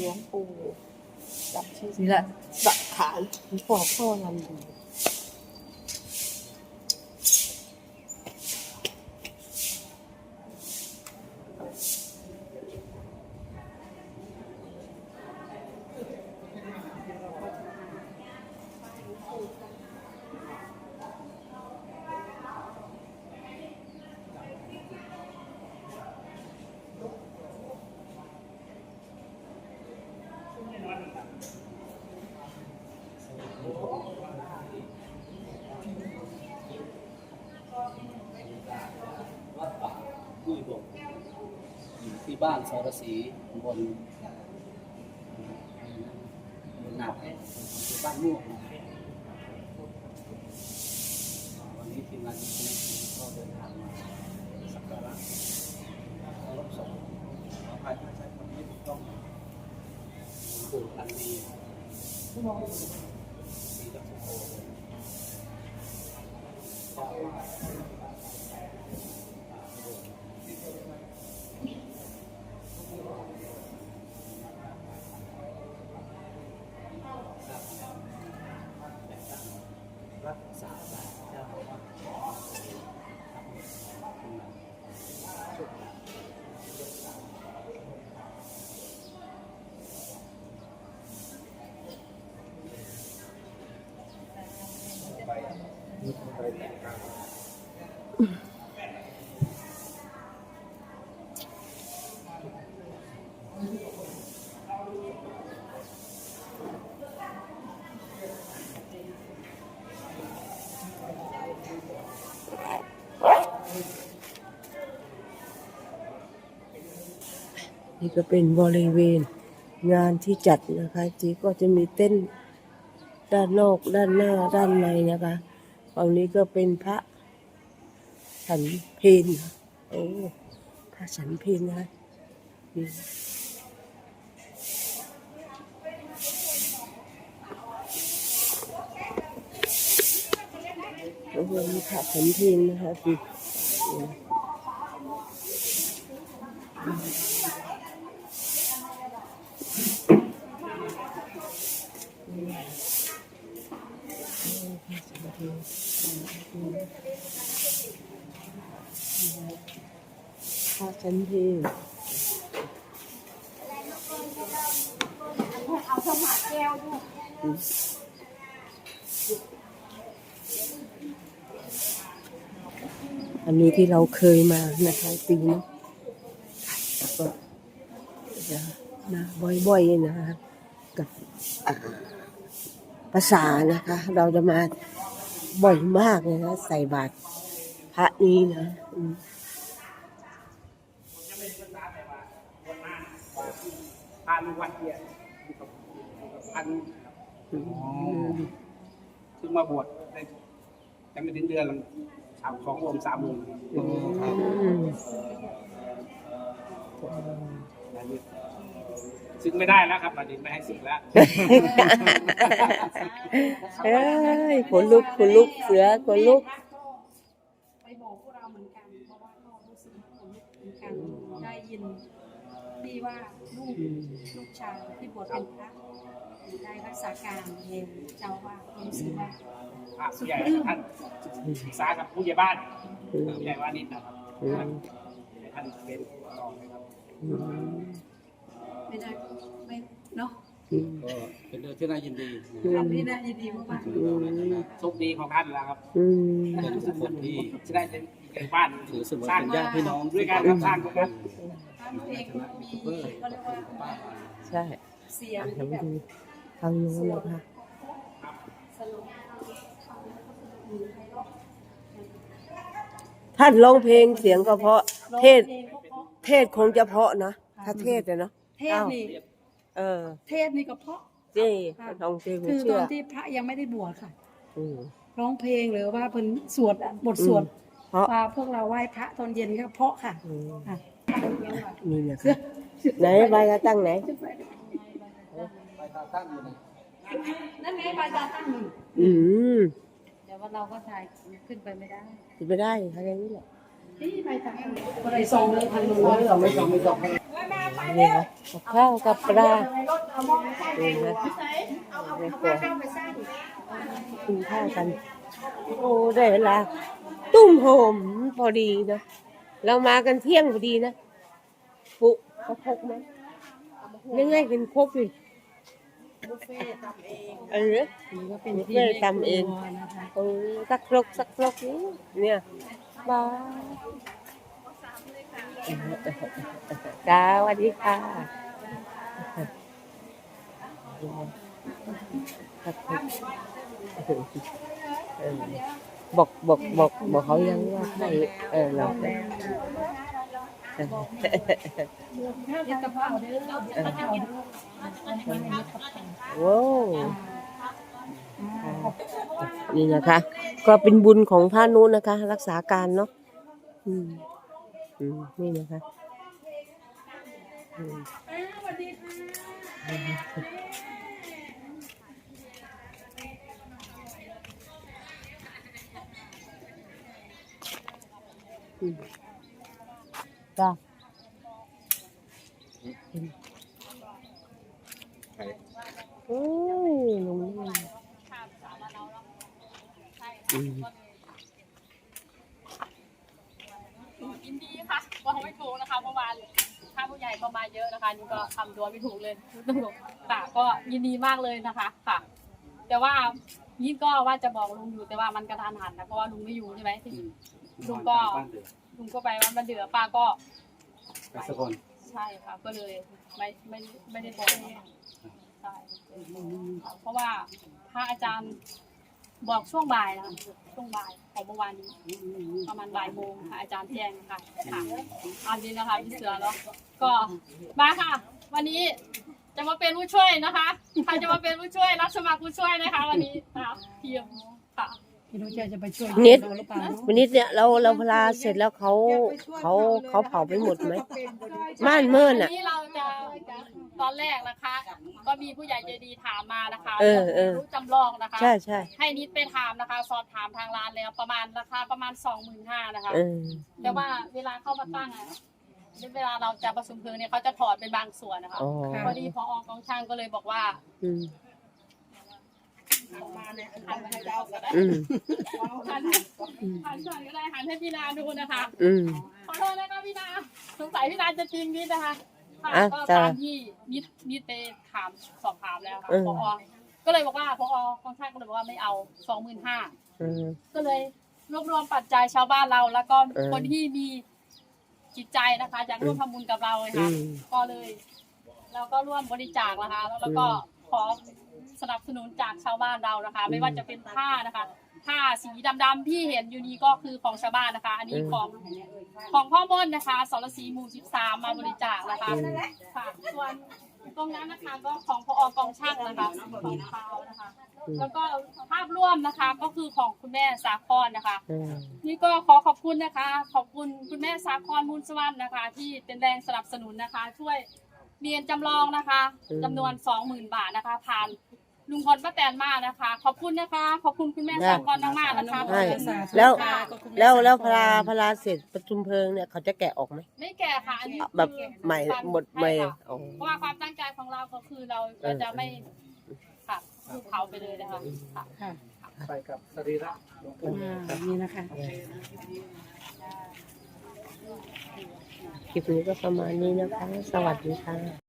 หลวงปู่จำชื่อนี่แหละสักขานพ่อพ่อนันดี บ้านสรศรีบนบนหนักที่บ้านม่วงวันนี้ทีมงานที่นี่ก็เดินทางมาสักการะเคารพศพขออภัยถ้าใช้คำไม่ถูกต้องปู่พันดีศรีดัชโกเจ้าอาวาส รักษาการเจ้าอาวาส นี่ก็เป็นบริเวณงานที่จัดนะคะที่ก็จะมีเต้นด้านนอกด้านหน้าด้านในนะคะฝั่งนี้ก็เป็นพระฉันเพนโอ้พระฉันเพลนะคะนี่แล้วก็มีพระฉันเพลนะคะคื พาฉันเพลงเอาสมาแก้วด้วยอันนี้ที่เราเคยมานะคะปีนี้ก็จะมาบ่อยๆนะคะกับภาษานะคะ เราจะมา บ่อยมากเลยนะใส่บาตรพระนี้นะอืมพันวัดเนี่ยอยู่กับอยู่กับพันซึ่งมาบวชได้ยังไม่ถึงเดือนหรอกสามขององค์สามองค์อืม ซึ่งไม่ได้แล้วครับบัดนี้ไม่ให้สึกแล้ว เอ้ยขนลุกขนลุกเสือขนลุก ไปบอกพวกเราเหมือนกัน เพราะว่าก็รู้สึกขนลุกเหมือนกันได้ยินที่ว่าลูกลูกชายที่บวชเป็นพระได้รักษาการเองเจ้าว่ารู้สึกว่าพระผู้ใหญ่ท่านศึกษากับผู้ใหญ่บ้านผู้ใหญ่วานิชนะครับอืมท่านเป็นรองนะครับอืม ไม่ได้ไม่เนาะอืมก็เป็นเรื่องที่น่ายินดีนะทำที่น่ายินดีมากโชคดีของท่านแล้วครับอืมเป็นทุกคนที่จะได้เป็นบ้านถือเสมือนสร้างเป็นญาติพี่น้องด้วยการสร้างด้วยกัน ๆทำเพลงมีเขาเรียกว่าใช่เสียงอะที่เราแบบดูทางโน้นนะคะสนุกท่านร้องเพลงเสียงก็เพราะ เทศเพลงก็เพราะเทศคงจะเพราะนะ ถ้าเทศอะเนาะ เทศนี่เออเทศนี่ก็เพราะเจ้ร้องเพลงไม่คือตเชื่ออนที่พระยังไม่ได้บวชค่ะอืมร้องเพลงหรือว่าเพิ่นสวดอะบทสวดเพราะพาพวกเราไหว้พระตอนเย็นก็เพราะค่ะอืมค่ะนี่นะคะไหนใบกระตั้งไหนไปตาตั้งอยู่นะนั่นไงปาจาตั้งอยู่อืมแต่ว่าเราก็ถ่ายขึ้นไปไม่ได้ไม่ได้อะไรนี่แหละที่ไปทางก็เลยส่งเลยทางนู้นเราไม่ต้องไม่ต้อง นี่นะกับข้าวกับปลานี่นะในครัวกินข้าวกัน โอ้ได้เวลาตุ้มโหมพอดีนะ เรามากันเที่ยงพอดีนะ ปุเขาพกไหมยังไงเป็นครบอยู่เออก็เป็นบุฟเฟ่ต์ทำเองนะคะเออสักครกสักครกนี้เนี่ยบ้า จ้าสวัสดีค่ะบอกบอกบอกบอกเขายังว่าใครเออเราเออเฮ็ดกะเพราเด้อว้านี่นะคะ ก็เป็นบุญของพระนู้นนะคะ รักษาการเนาะ อืมอืมนี่นะคะอืมอืมจ้าโอ้ยลุงนี่อืม ยินดีค่ะว่า ไม่ถูกนะคะเมื่อวานถ้าผู้ใหญ่ก็มาเยอะนะคะ นี่ก็ทำตัวไม่ถูกเลยค่ะก็ยินดีมากเลยนะคะค่ะ แต่ว่านี่ก็ว่าจะบอกลุงอยู่แต่ว่ามันกระทันหันนะเพราะว่าลุงไม่อยู่ใช่ไหมที่ลุงก็บ้านเดือดลุงก็ไปวันบันเดือป้าก็ไปสกลใช่ค่ะ ก็เลยไม่ไม่ไม่ได้บอกใช่ค่ะเพราะว่าพระอาจารย์ บอกช่วงบ่ายนะคะช่วงบ่ายของเมื่อวานนี้ ประมาณบ่ายโมงค่ะอาจารย์แจ้งค่ะค่ะอันนี้นะคะพี่เสือเนาะก็มาค่ะ วันนี้จะมาเป็นผู้ช่วยนะคะใครจะมาเป็นผู้ช่วยรับสมัครผู้ช่วยนะคะ วันนี้ค่ะเพียงค่ะ พี่นุ้ยจะไปช่วยนิดเราหรือเปล่าวันนี้เนี่ยเราเราพลาเสร็จแล้วเขาเขาเขาเผาไปหมดไหมม่านเมินวันอะ นี้เราจะตอนแรกนะคะ ก็มีผู้ใหญ่ใจดีถามมานะคะเออเออ รู้จำลองนะคะ ใช่ใช่ให้นิดไปถามนะคะ สอบถามทางร้านแล้วประมาณราคาประมาณสองหมื่นห้านะคะ เออแต่ว่าเวลาเข้ามาตั้งอะเวลาเราจะประชุมเพลิงเนี่ยเขาจะถอดเป็นบางส่วนนะคะ อ๋อพอดีพออกองช่างก็เลยบอกว่า อืม อืมหันหันก่อนก็ได้หันให้พี่นาดูนะคะ อืม ขอโทษนะคะพี่นาสงสัยพี่นาจะจริงนิดนะคะค่ะอะก็จ้ะตามที่นิดนิดไปถามสอบถามแล้วค่ะเออ พอก็เลยบอกว่าพอกองช่างก็เลยบอกว่าไม่เอาสองหมื่นห้า อืม ก็เลยรวบรวมปัจจัยชาวบ้านเรา แล้วก็เออคนที่มีจิตใจนะคะอยากร่วมทำบุญกับเราเลยค่ะอืมก็เลย เราก็ร่วมบริจาคนะคะแล้วก็ขอ สนับสนุนจากชาวบ้านเรานะคะ ไม่ว่าจะเป็นผ้านะคะผ้าสีดำๆที่เห็นอยู่นี้ก็คือของชาวบ้านนะคะ อันนี้ของของพ่อมดนะคะสรศรีหมู่13 มาบริจาคนะคะค่ะส่วนตรงนั้นนะคะก็ของพอกองช่างนะคะของเขานะคะ แล้วก็ภาพร่วมนะคะก็คือของคุณแม่สาครนะคะอืมนี่ก็ขอขอบคุณนะคะ ขอบคุณคุณแม่สาครมูลสวรรค์นะคะ ที่เป็นแรงสนับสนุนนะคะ ช่วยเรียนจำลองนะคะจำนวนสองหมื่นบาทนะคะผ่าน ลุงพลป้าแตนมากนะคะ ขอบคุณนะคะ ขอบคุณคุณแม่สาครมากๆนะคะใช่แล้วค่ะแล้วแล้วพลาพลาเสร็จประชุมเพลิงเนี่ยเขาจะแกะออกไหม ไม่แก่ค่ะอันนี้แบบคือใหม่ความหมดใหม่ช่ค่ะอ๋อ เพราะว่าความตั้งใจของเราก็คือเราเราจะไม่ค่ะคือเผาไปเลยนะคะค่ะค่ะไปกับสรีระหลวงปู่อ่านี่นะคะ คลิปนี้ก็ประมาณนี้นะคะ สวัสดีค่ะ